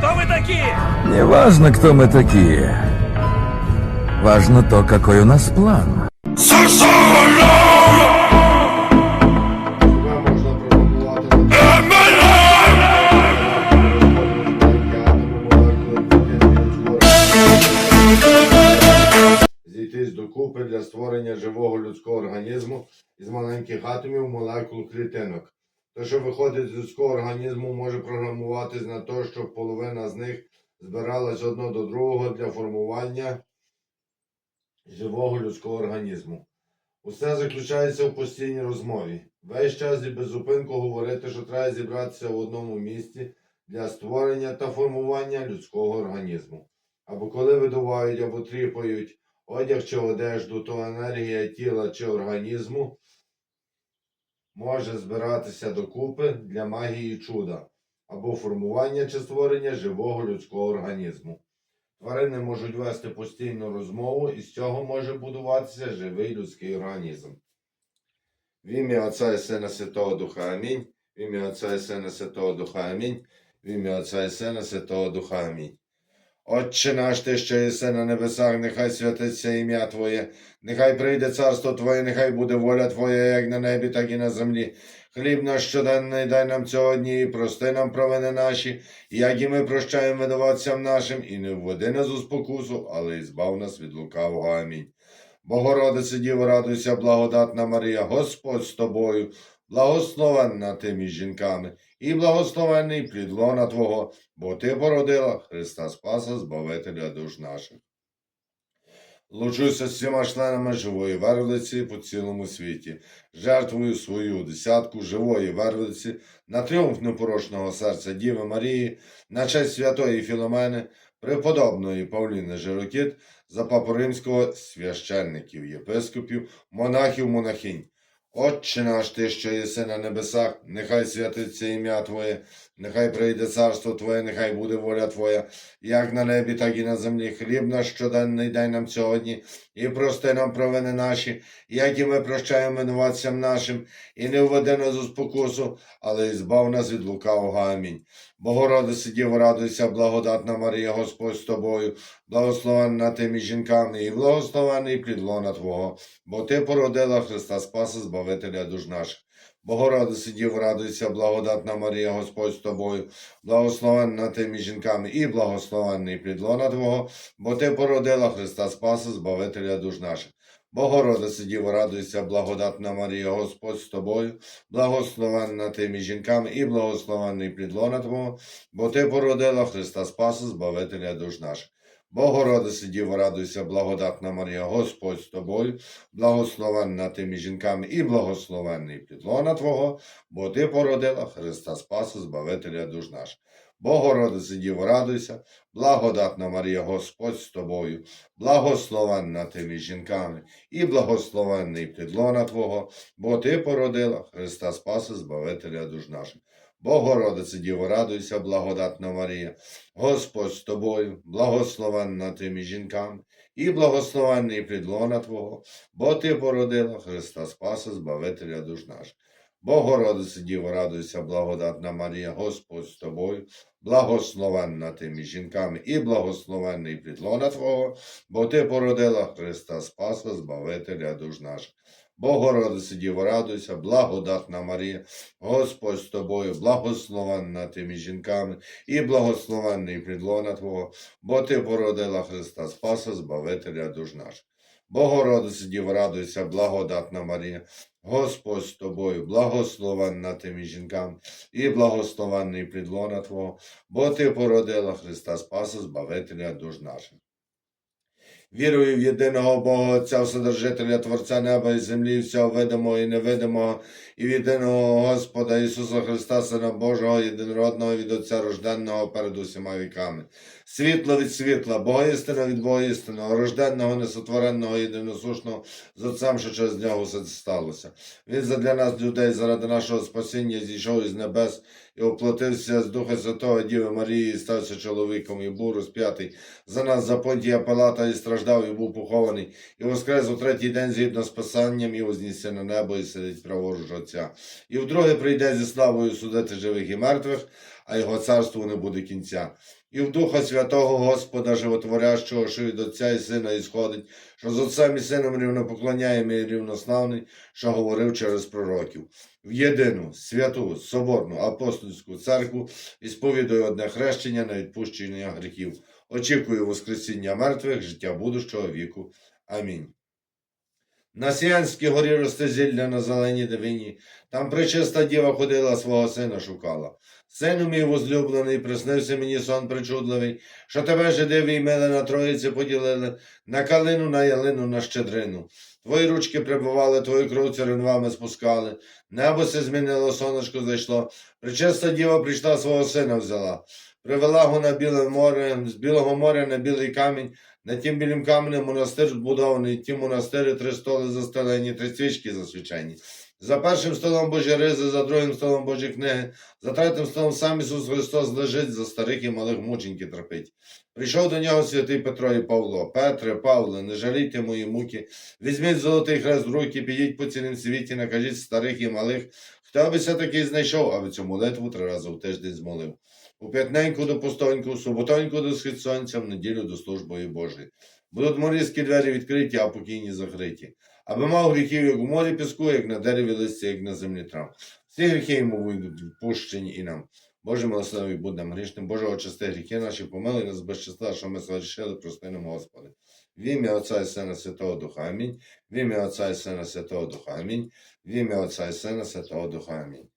Кто вы такие? Не важно, кто мы такие. Важно то, какой у нас план. Зійтись докупи для створення живого людського організму із маленьких атомів молекул клітинок. Те, що виходить з людського організму, може програмуватись на те, щоб половина з них збиралась одно до другого для формування живого людського організму. Усе заключається в постійній розмові. Весь час і без зупинку говорити, що треба зібратися в одному місці для створення та формування людського організму. Або коли видувають або тріпають одяг чи одежду, то енергія тіла чи організму може збиратися докупи для магії чуда або формування чи створення живого людського організму. Тварини можуть вести постійну розмову, і з цього може будуватися живий людський організм. В ім'я Отця і Сина Святого Духа Амінь. В ім'я Отця і Сина Святого Духа Амінь. В ім'я Отця і Сина Святого Духа Амінь. Отче наш, ти, що єси на небесах, нехай святиться ім'я Твоє, нехай прийде царство Твоє, нехай буде воля Твоя, як на небі, так і на землі. Хліб наш щоденний дай нам цього дні, і прости нам провини наші, як і ми прощаємо винуватцям нашим, і не введи нас у спокусу, але і збав нас від лукавого. Амінь. Богородице Діво, радуйся, благодатна Марія, Господь з тобою, благословенна ти між жінками, і благословенний плід лона Твого, бо Ти породила Христа Спаса, Збавителя душ наших. Лучуся всіма членами живої вервиці по цілому світі, жертвую свою десятку живої вервиці на тріумф непорочного серця Діви Марії, на честь святої Філомени, преподобної Павліни Жирокіт, за папу римського священників, єпископів, монахів, монахинь. Отче наш ти, що єси на небесах, нехай святиться ім'я Твоє, нехай прийде царство Твоє, нехай буде воля Твоя, як на небі, так і на землі. Хліб наш щоденний дай нам сьогодні, і прости нам провини наші, як і ми прощаємо винуватцям нашим, і не введи нас у спокусу, але і збав нас від лукавого. Амінь. Богородице Діво, радуйся, благодатна Марія, Господь з тобою, благословенна ти жінками, і благословений плід лона Твого, бо Ти породила Христа Спаса, Збавителя душ наших. Богородице Діво, радуйся, благодатна Марія, Господь з тобою, благословенна ти між жінками, і благословенний плід лона Твого, бо Ти породила Христа Спаса, Збавителя душ наших. Богородице Діво, радуйся, благодатна Марія, Господь з тобою, благословенна ти між жінками, і благословенний плід лона Твого, бо Ти породила Христа Спаса, Збавителя душ наших. Богородице Діво, радуйся, благодатна Марія, Господь з тобою, благословенна ти між жінками, і благословенний плід лона Твого, бо Ти породила Христа Спаса, Збавителя душ наших. Богородице Діво, радуйся, благодатна Марія, Господь з тобою, благословенна ти між жінками, і благословенний плід лона Твого, бо Ти породила Христа Спаса, Збавителя душ наших. Богородице Діво, радуйся, благодатна Марія, Господь з тобою, благословенна ти між жінками, і благословенний плід лона Твого, бо Ти породила Христа Спаса, Збавителя душ наших. Богородице Діво, радуйся, благодатна Марія, Господь з тобою, благословенна ти між жінками, і благословенний плід лона Твого, бо Ти породила Христа Спаса, Збавителя душ наших. Богородице Діво, радуйся, благодатна Марія, Господь з тобою, благословенна ти між жінками, і благословенний плід лона Твого, бо Ти породила Христа Спаса, Збавителя душ наших. Богородице Діво, радуйся, благодатна Марія, Господь з тобою, благословенна ти між жінками, і благословенний плід лона Твого, бо Ти породила Христа Спаса, Збавителя душ наших. Вірую в єдиного Бога Отця, Вседержителя, Творця неба і землі, всього видимого і невидимого, і в єдиного Господа Ісуса Христа, Сина Божого, єдинородного від Отця рожденного перед усіма віками. Світло від світла, Богоістина від Богоістинного, рожденного, несотвореного, єдиносушного, з Отцем, що через нього все це сталося. Він задля нас, людей, заради нашого спасіння, зійшов із небес і оплатився з Духа Святого Діви Марії, і стався чоловіком, і був розп'ятий за нас за Понтія Палата, і страждав, і був похований, і воскрес у третій день згідно з Писанням, і вознісся на небо, і сидить праворуч Отця. І вдруге прийде зі славою судити живих і мертвих, а його царству не буде кінця. І в Духа Святого Господа Животворящого, що від Отця і Сина ісходить, що з Отцем і Сином рівнопоклоняємо і рівнославний, що говорив через пророків. В єдину, святу, соборну, апостольську церкву і сповідую одне хрещення на відпущення гріхів. Очікую Воскресіння мертвих, життя будущого віку. Амінь. На Сіянській горі росте зілля на зеленій дивині. Там пречиста діва ходила, свого сина шукала. Сину мій возлюблений, приснився мені сон причудливий, що тебе жидиві й мили на троїці поділили, на калину, на ялину, на щедрину. Твої ручки прибували, твою кров церенвами спускали. Небо се змінило, сонечко зайшло. Пречиста діва прийшла свого сина взяла. Привела його на біле море, з білого моря на білий камінь. На тім білім каменем монастир збудований, ті монастирі три столи застелені, три свічки засвічені. За першим столом Божі ризи, за другим столом Божі книги, за третім столом сам Ісус Христос лежить, за старих і малих мученьки трапить. Прийшов до нього святий Петро і Павло. Петре, Павле, не жалійте мої муки, візьміть золотий хрест в руки, підіть по цілім світі, накажіть старих і малих, хто би все таки знайшов, аби цю молитву три рази в тиждень змолив. У п'ятненьку до пустоньку, суботоньку до схід сонця, в неділю до служби Божої. Будуть морізькі двері відкриті, а покійні закриті. Аби мав гріхів, як у морі піску, як на дереві листя, як на землі трав. Всі гріхи йому будуть відпущені і нам. Боже милостивий будь нам грішним, Боже очисти гріхи наші, помилуй нас без числа, що ми згрішили, прости нам, Господи. В ім'я Отця і Сина Святого Духа Амінь. В ім'я Отця і Сина Святого Духа Амінь. В ім'я Отця і Сина Святого Духа Амінь.